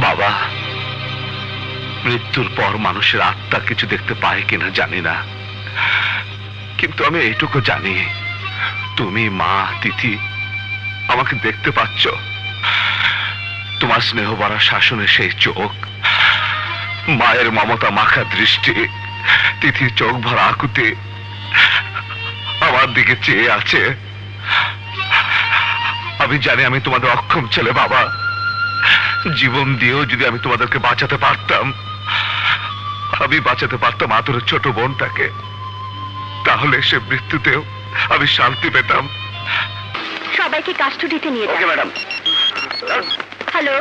বাবা, মৃত্যুর পর মানুষের আত্মা কিছু দেখতে পায় কিনা জানি না। কিন্তু আমি এইটুকু জানি, তুমি, মা, তিথি, আমাকে দেখতে পাচ্ছ। তোমার স্নেহ ভরা শাসনের সেই চোখ, মায়ের মমতা মাখা দৃষ্টি, তিথির চোখ ভরা আকুতি আমার দিকে চেয়ে আছে। আমি জানি আমি তোমাদের অক্ষম ছেলে, বাবা। জীবন দিয়েও যদি আমি তোমাদেরকে বাঁচাতে পারতাম আমি বাঁচাতে পারতাম আদরের ছোট বোনটাকে। তাহলে সে মৃত্যুতেও আমি শান্তি পেতাম। সবাইকে কাস্টডিতে নিয়ে যান madam hello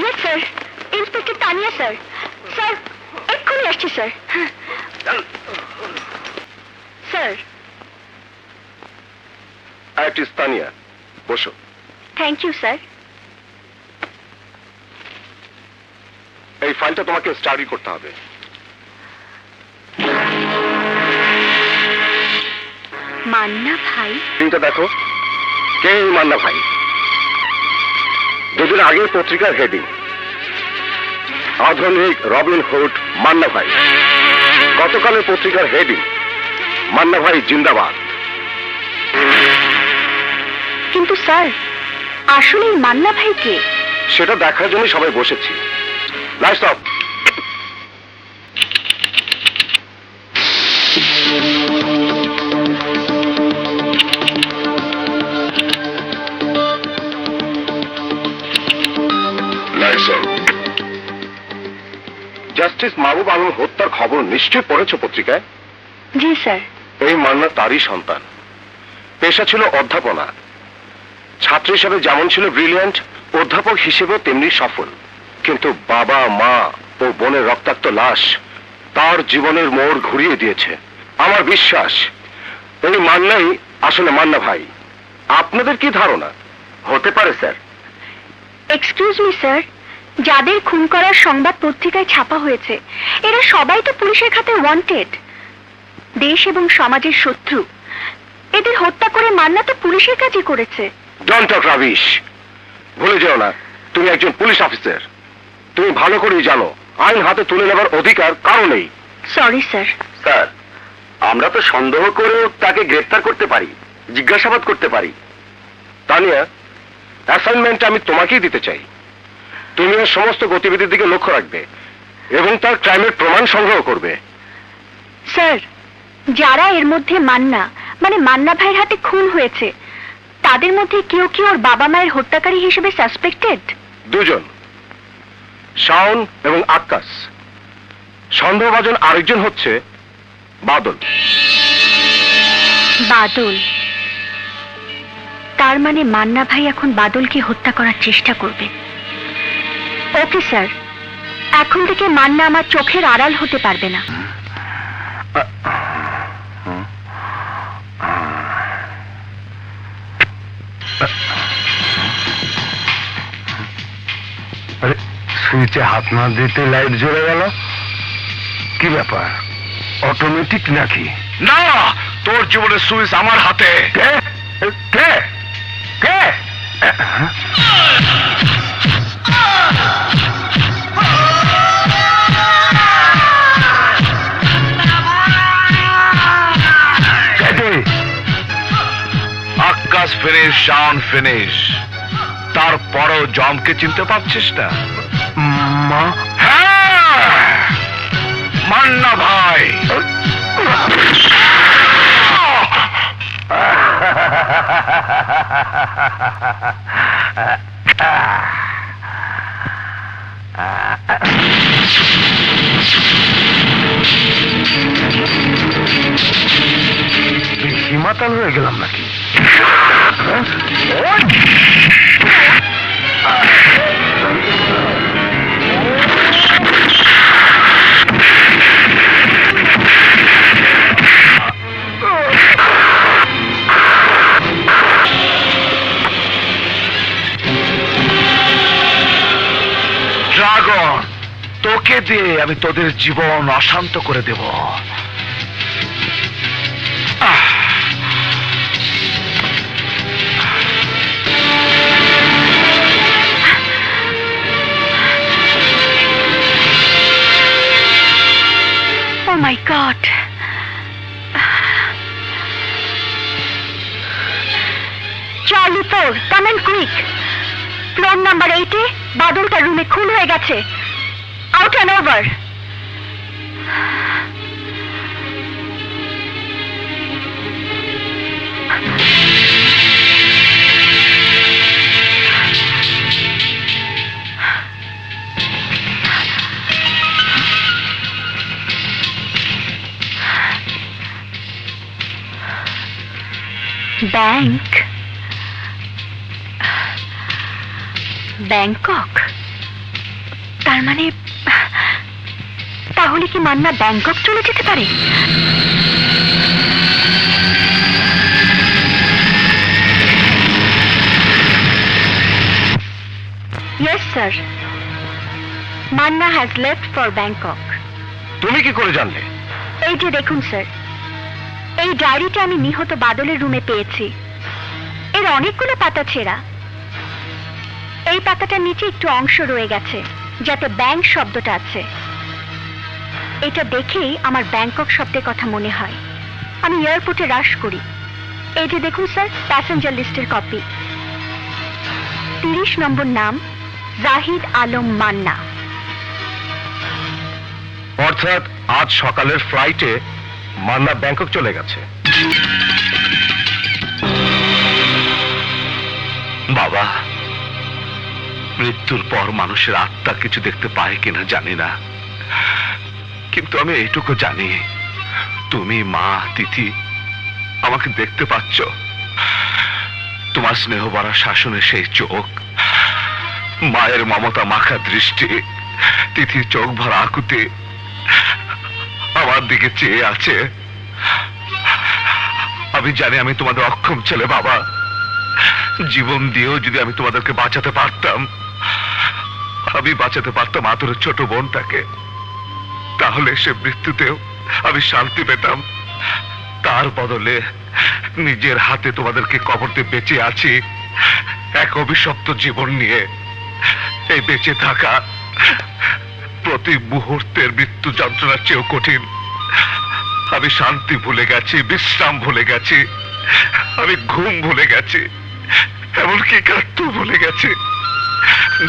yes sir inspector Tania sir sir এক্ষুনি আসছি স্যার স্যার আইটি স্থানীয় বসো থ্যাংক ইউ স্যার এই ফাইলটা তোমাকে স্টাডি করতে হবে। মান্না ভাই? তিনটা দেখো। কে এই মান্না ভাই? দুদিন আগে পত্রিকার হেডিং আধুনিক রবিন হুড মান্না ভাই। গতকালের পত্রিকার হেডিং মান্না ভাই জিন্দাবাদ। কিন্তু স্যার আসলে মান্না ভাই কে? সেটা দেখার জন্য সবাই বসেছি। Lights off justice Mahbub Alam হত্যার খবর নিশ্চয় পড়েছ পত্রিকায়? জি স্যার। এই মান্না তারই সন্তান। পেশা ছিল অধ্যাপনা। ছাত্র হিসেবে যেমন ছিল ব্রিলিয়ান্ট অধ্যাপক হিসেবেও তেমনি সফল। কিন্তু বাবা মা ও বোনের রক্তাক্ত লাশ তার জীবনের মোড় ঘুরিয়ে দিয়েছে। আমার বিশ্বাস এই মান্নাই আসলে মান্না ভাই। আপনাদের কি ধারণা? হতে পারে স্যার। এক্সকিউজ মি স্যার যাদের খুন করার সংবাদ পত্রিকায় ছাপা হয়েছে এরা সবাই তো পুলিশের খাতে ওয়ান্টেড দেশ এবং সমাজের শত্রু। এদের হত্যা করে মান্না তো পুলিশের কাজই করেছে। ডন্ট টক রাবিশ ভুলে যেও না তুমি একজন পুলিশ অফিসার। তুমি ভালো করেই জানো আইন হাতে তুলে নেবার অধিকার কারও নেই। সরি স্যার স্যার আমরা তো সন্দেহ করেও তাকে গ্রেফতার করতে পারি জিজ্ঞাসাবাদ করতে পারি। তানিয়া অ্যাসাইনমেন্ট আমি তোমাকেই দিতে চাই। তুমি ওর সমস্ত গতিবিধির দিকে লক্ষ্য রাখবে এবং তার ক্রাইমের প্রমাণ সংগ্রহ করবে। স্যার যারা এর মধ্যে মান্না মানে মান্না ভাইয়ের হাতে খুন হয়েছে তাদের মধ্যে কেউ কি ওর বাবা মায়ের হত্যাকারী হিসেবে সাসপেক্টেড দুজন। শাওন এবং আক্কাস। সন্দেহভাজন আরেকজন হচ্ছে বাদল। বাদল। তার মানে মান্না ভাই এখন বাদলকে হত্যা করার চেষ্টা করবে। Okay, sir. এখন থেকে মান্না আমার চোখের আড়াল হতে পারবে না। সুইচে হাত না দিতে লাইট জ্বলে গেল। কি ব্যাপার? অটোমেটিক নাকি? না তোর জীবনের সুইচ আমার হাতে। কে? কে? কে? কে আকাশ ফিনিশ শাওন ফিনিশ তারপরও জমকে চিনতে পারছিস না? মা হ্যাঁ! মান্না ভাই। হিমাতাল হয়ে গেলাম নাকি? তোকে দিয়ে আমি তোদের জীবন অশান্ত করে দেব Oh my God. Charlie Ford, come and quick. Floor number এইটে বাদল রুমে খুন হয়ে গেছে out and over bank Bangkok তার মানে তাহলে কি মান্না ব্যাংকক চলে যেতে পারে? Yes sir Manna has left for Bangkok তুমি কি করে জানলে? এই যে দেখুন স্যার এই ডায়েরিটা আমি নিহত বাদলের রুমে পেয়েছি। এর অনেকগুলো পাতা ছেঁড়া। এই পাতাটার নিচে একটু অংশ রয়ে গেছে। যাতে ব্যাংক শব্দটা আছে। এটা দেখেই আমার ব্যাংকক শব্দের কথা মনে হয়। আমি এয়ারপোর্টে রাশ করি। এই যে দেখুন স্যার প্যাসেঞ্জার লিস্টের কপি তিরিশ নম্বর নাম, জাহিদ আলম মান্না। অর্থাৎ আজ সকালের ফ্লাইটে মান্না ব্যাংকক চলে গেছে। বাবা মৃত্যুর পর মানুষের আত্মা কিছু দেখতে পায় কিনা জানি না। কিন্তু আমি এইটুকু জানি, তুমি মা, তিথি, আমাকে দেখতে পাচ্ছ। তোমার স্নেহ ভরা শাসনের সেই চোখ, মায়ের মমতা মাখা দৃষ্টি, তিথির চোখ ভরা আকুতি আমার দিকে চেয়ে আছে। আমি জানি আমি তোমাদের অক্ষম ছেলে বাবা। জীবন দিয়েও যদি আমি তোমাদেরকে বাঁচাতে পারতাম আমি বাঁচাতে পারতাম আদরের ছোট বোনটাকে। তাহলে সে মৃত্যুতেও আমি শান্তি পেতাম। তার বদলে নিজের হাতে তোমাদেরকে কবরতে বেঁচে আছি। এক অভিশপ্ত জীবন নিয়ে এই বেঁচে থাকা প্রতি মুহূর্তের মৃত্যু যন্ত্রণার চেয়েও কঠিন। আমি শান্তি ভুলে গেছি, বিশ্রাম ভুলে গেছি। আমি ঘুম ভুলে গেছি, এমনকি কাটতে ভুলে গেছি।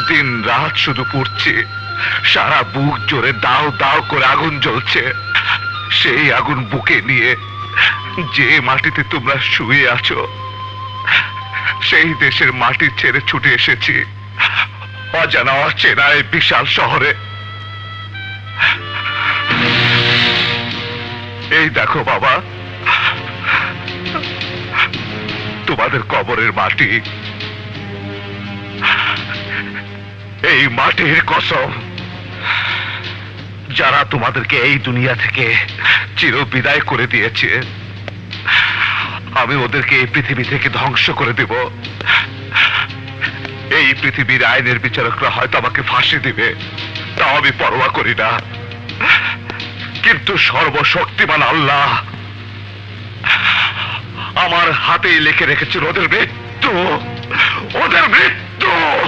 দিন রাত শুধু পড়ছে। সারা বুক জোরে দাও দাও করে আগুন জ্বলছে। সেই আগুন বুকে নিয়ে যে মাটিতে তোমরা শুয়ে আছো, সেই দেশের মাটি ছেড়ে ছুটে এসেছি। অজানা, অচেনা এই বিশাল শহরে। এই দেখো বাবা, তোমাদের কবরের মাটি এই মাটির কসম। যারা তোমাদেরকে এই দুনিয়া থেকে চির বিদায় করে দিয়েছে, আমি ওদেরকে এই পৃথিবী থেকে ধ্বংস করে দেব। এই পৃথিবীর আইনের বিচারকরা হয়তো আমাকে ফাঁসি দিবে, তাও আমি পরোয়া করি না। কিন্তু সর্বশক্তিমান আল্লাহ আমার হাতেই লিখে রেখেছিল ওদের মৃত্যু ওদের মৃত্যু।